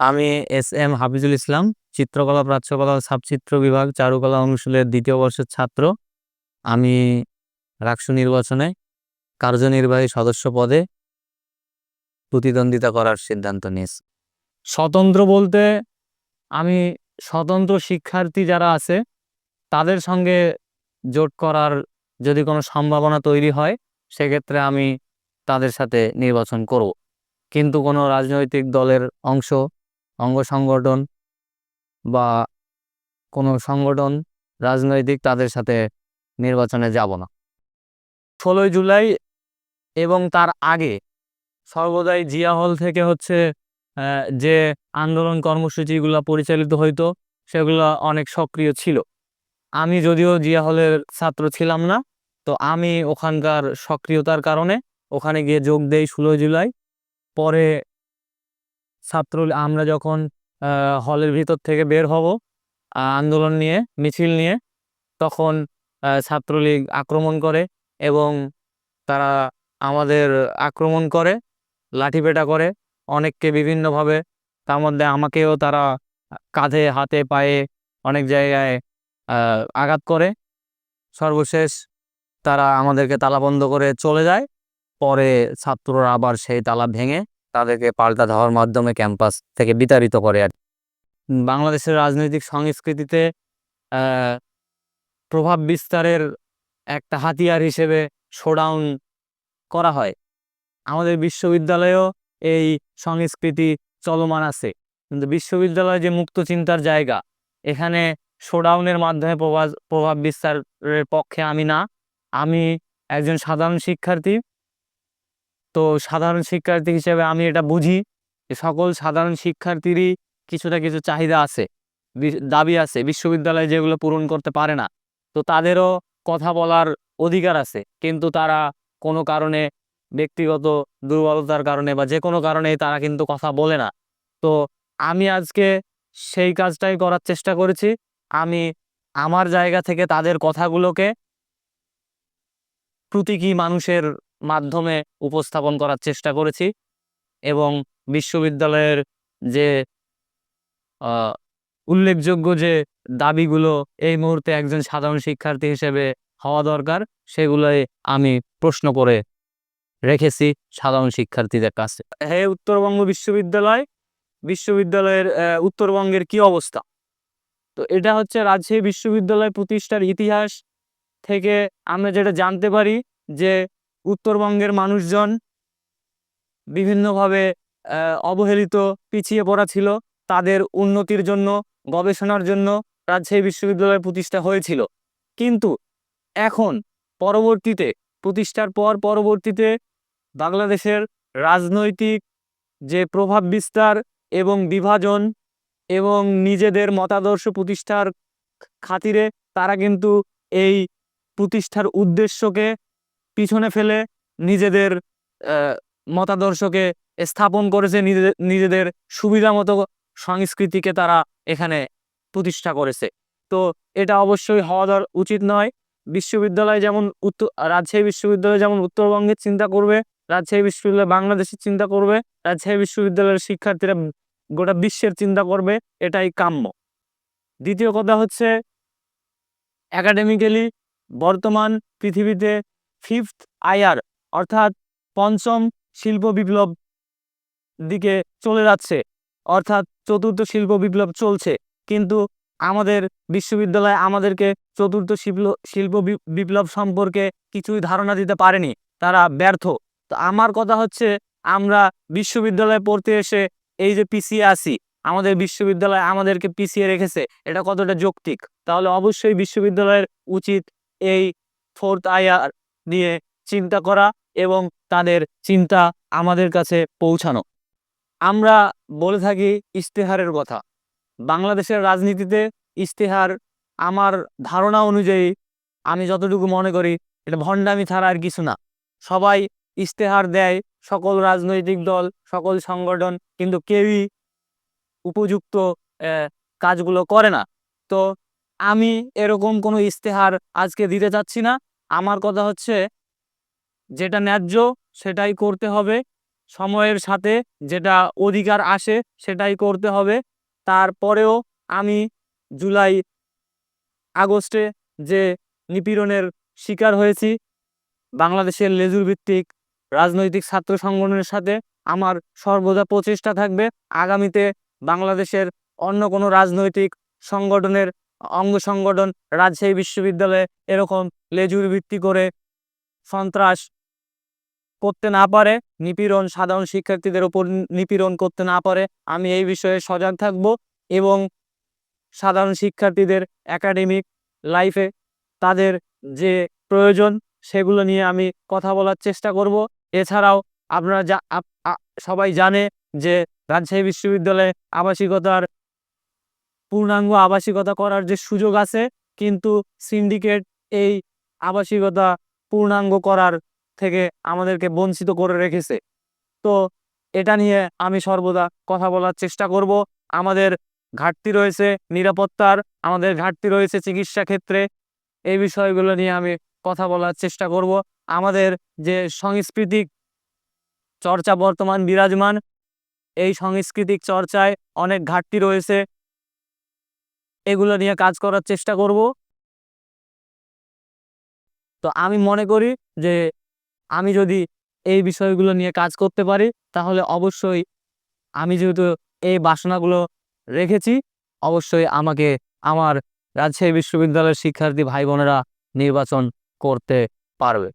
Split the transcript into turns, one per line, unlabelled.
আমি S M Hafizul ইসলাম, চিত্রকলা, প্রাচ্যকলা সাবচিত্র বিভাগ, চারুকলা অনুষদের দ্বিতীয় বর্ষের ছাত্র। আমি রাকসু নির্বাচনে কার্যনির্বাহী সদস্য পদে প্রতিদ্বন্দ্বিতা করার সিদ্ধান্ত নিয়েছি। স্বতন্ত্র বলতে আমি স্বতন্ত্র শিক্ষার্থী যারা আছে, তাদের সঙ্গে জোট করার যদি কোনো সম্ভাবনা তৈরি হয়, সেক্ষেত্রে আমি তাদের সাথে নির্বাচন করব। কিন্তু কোনো রাজনৈতিক দলের অংশ অঙ্গ সংগঠন বা কোনো সংগঠন, রাজনৈতিক তাদের সাথে নির্বাচনে যাব না। ষোলোই জুলাই এবং তার আগে সর্বদাই জিয়া হল থেকে হচ্ছে যে আন্দোলন কর্মসূচিগুলো পরিচালিত হইতো, সেগুলো অনেক সক্রিয় ছিল। আমি যদিও জিয়া হলের ছাত্র ছিলাম না, তো আমি ওখানকার সক্রিয়তার কারণে ওখানে গিয়ে যোগ দেই ষোলোই জুলাই। পরে ছাত্র আমরা যখন হলের ভিতর থেকে বের হব আন্দোলন নিয়ে, মিছিল নিয়ে, তখন ছাত্রলীগ আক্রমণ করে এবং তারা আমাদের আক্রমণ করে, লাঠিপেটা করে, অনেককে বিভিন্নভাবে তার মধ্যে আমাকেও তারা কাঁধে, হাতে, পায়ে অনেক জায়গায় আঘাত করে। সর্বশেষ তারা আমাদেরকে তালাবন্ধ করে চলে যায়, পরে ছাত্ররা আবার সেই তালা ভেঙে তাদেরকে পাল্টা দেওয়ার মাধ্যমে ক্যাম্পাস থেকে বিতাড়িত করে আর বাংলাদেশের রাজনৈতিক সংস্কৃতিতে প্রভাব বিস্তারের একটা হাতিয়ার হিসেবে শোডাউন করা হয়। আমাদের বিশ্ববিদ্যালয়েও এই সংস্কৃতি চলমান আছে। কিন্তু বিশ্ববিদ্যালয় যে মুক্ত চিন্তার জায়গা, এখানে শোডাউনের মাধ্যমে প্রভাব প্রভাব বিস্তারের পক্ষে আমি না। আমি একজন সাধারণ শিক্ষার্থী তো সাধারণ শিক্ষার্থী হিসেবে আমি এটা বুঝি যে সকল সাধারণ শিক্ষার্থীরই কিছু না কিছু চাহিদা আছে দাবি আছে, বিশ্ববিদ্যালয় যেগুলো পূরণ করতে পারে না। তো তাদেরও কথা বলার অধিকার আছে, কিন্তু তারা কোনো কারণে ব্যক্তিগত দুর্বলতার কারণে বা যে কোনো কারণে তারা কিন্তু কথা বলে না। তো আমি আজকে সেই কাজটাই করার চেষ্টা করেছি। আমি আমার জায়গা থেকে তাদের কথাগুলোকে প্রতীকী মানুষের মাধ্যমে উপস্থাপন করার চেষ্টা করেছি এবং বিশ্ববিদ্যালয়ের যে উল্লেখযোগ্য যে দাবিগুলো এই মুহূর্তে একজন সাধারণ শিক্ষার্থী হিসেবে হওয়া দরকার, সেগুলোই আমি প্রশ্ন করে রেখেছি সাধারণ শিক্ষার্থীদের কাছে। হে উত্তরবঙ্গ বিশ্ববিদ্যালয়, বিশ্ববিদ্যালয়ের উত্তরবঙ্গের কি অবস্থা? তো এটা হচ্ছে রাজশাহী বিশ্ববিদ্যালয় প্রতিষ্ঠার ইতিহাস থেকে আমরা যেটা জানতে পারি যে উত্তরবঙ্গের মানুষজন বিভিন্নভাবে অবহেলিত পিছিয়ে পড়া ছিল। তাদের উন্নতির জন্য, গবেষণার জন্য রাজশাহী বিশ্ববিদ্যালয় প্রতিষ্ঠা হয়েছিল। কিন্তু এখন পরবর্তীতে, প্রতিষ্ঠার পর পরবর্তীতে বাংলাদেশের রাজনৈতিক যে প্রভাব বিস্তার এবং বিভাজন এবং নিজেদের মতাদর্শ প্রতিষ্ঠার খাতিরে তারা কিন্তু এই প্রতিষ্ঠার উদ্দেশ্যকে পিছনে ফেলে নিজেদের মতাদর্শকে স্থাপন করেছে নিজেদের নিজেদের সুবিধা মতো সংস্কৃতিকে তারা এখানে প্রতিষ্ঠা করেছে। তো এটা অবশ্যই হওয়া উচিত নয়। বিশ্ববিদ্যালয় যেমন উত্তর, রাজশাহী বিশ্ববিদ্যালয় যেমন উত্তরবঙ্গের চিন্তা করবে, রাজশাহী বিশ্ববিদ্যালয় বাংলাদেশের চিন্তা করবে, রাজশাহী বিশ্ববিদ্যালয়ের শিক্ষার্থীরা গোটা বিশ্বের চিন্তা করবে, এটাই কাম্য। দ্বিতীয় কথা হচ্ছে একাডেমিক্যালি বর্তমান পৃথিবীতে ফিফথ আয়ার অর্থাৎ পঞ্চম শিল্প বিপ্লব দিকে চলে যাচ্ছে, অর্থাৎ চতুর্থ শিল্প বিপ্লব চলছে। কিন্তু আমাদের বিশ্ববিদ্যালয় আমাদেরকে চতুর্থ শিল্প শিল্প বিপ্লব সম্পর্কে কিছুই ধারণা দিতে পারেনি, তারা ব্যর্থ। তো আমার কথা হচ্ছে, আমরা বিশ্ববিদ্যালয়ে পড়তে এসে এই যে পিছিয়ে আসি আমাদের বিশ্ববিদ্যালয় আমাদেরকে পিছিয়ে রেখেছে, এটা কতটা যৌক্তিক? তাহলে অবশ্যই বিশ্ববিদ্যালয়ের উচিত এই ফোর্থ আইআর নিয়ে চিন্তা করা এবং তাদের চিন্তা আমাদের কাছে পৌঁছানো। আমরা বলে থাকি ইশতেহারের কথা। বাংলাদেশের রাজনীতিতে ইশতেহার আমার ধারণা অনুযায়ী আমি যতটুকু মনে করি, এটা ভণ্ডামি ছাড়া আর কিছু না। সবাই ইশতেহার দেয়, সকল রাজনৈতিক দল, সকল সংগঠন, কিন্তু কেউই উপযুক্ত কাজগুলো করে না। তো আমি এরকম কোনো ইশতেহার আজকে দিতে চাচ্ছি না। আমার কথা হচ্ছে, যেটা ন্যায্য সেটাই করতে হবে।
সময়ের সাথে যেটা অধিকার আসে সেটাই করতে হবে। তারপরেও আমি জুলাই আগস্টে যে নিপীড়নের শিকার হয়েছি, বাংলাদেশের লেজুর ভিত্তিক রাজনৈতিক ছাত্র সংগঠনের সাথে আমার সর্বদা প্রচেষ্টা থাকবে। আগামীতে বাংলাদেশের অন্য কোনো রাজনৈতিক সংগঠনের অঙ্গ সংগঠন, রাজশাহী বিশ্ববিদ্যালয়ে এরকম লেজুর ভিত্তি করে সন্ত্রাস করতে না পারে, নিপীড়ন, সাধারণ শিক্ষার্থীদের ওপর নিপীড়ন করতে না পারে, আমি এই বিষয়ে সজাগ থাকব এবং সাধারণ শিক্ষার্থীদের একাডেমিক লাইফে তাদের যে প্রয়োজন সেগুলো নিয়ে আমি কথা বলার চেষ্টা করব। এছাড়াও আপনারা যা সবাই জানে যে রাজশাহী বিশ্ববিদ্যালয়ে আবাসিকতার পূর্ণাঙ্গ আবাসিকতা করার যে সুযোগ আছে, কিন্তু সিন্ডিকেট এই আবাসিকতা পূর্ণাঙ্গ করার থেকে আমাদেরকে বঞ্চিত করে রেখেছে। তো এটা নিয়ে আমি সর্বদা কথা বলার চেষ্টা করব। আমাদের ঘাটতি রয়েছে নিরাপত্তার, আমাদের ঘাটতি রয়েছে চিকিৎসা ক্ষেত্রে। এই বিষয়গুলো নিয়ে আমি কথা বলার চেষ্টা করব। আমাদের যে সাংস্কৃতিক চর্চা বর্তমান বিরাজমান, এই সাংস্কৃতিক চর্চায় অনেক ঘাটতি রয়েছে। এগুলো নিয়ে কাজ করার চেষ্টা করব। তো আমি মনে করি যে আমি যদি এই বিষয়গুলো নিয়ে কাজ করতে পারি, তাহলে অবশ্যই আমি যেহেতু এই বাসনাগুলো রেখেছি, অবশ্যই আমাকে আমার রাজশাহী বিশ্ববিদ্যালয়ের শিক্ষার্থী ভাই বোনেরা নির্বাচন করতে পারবে।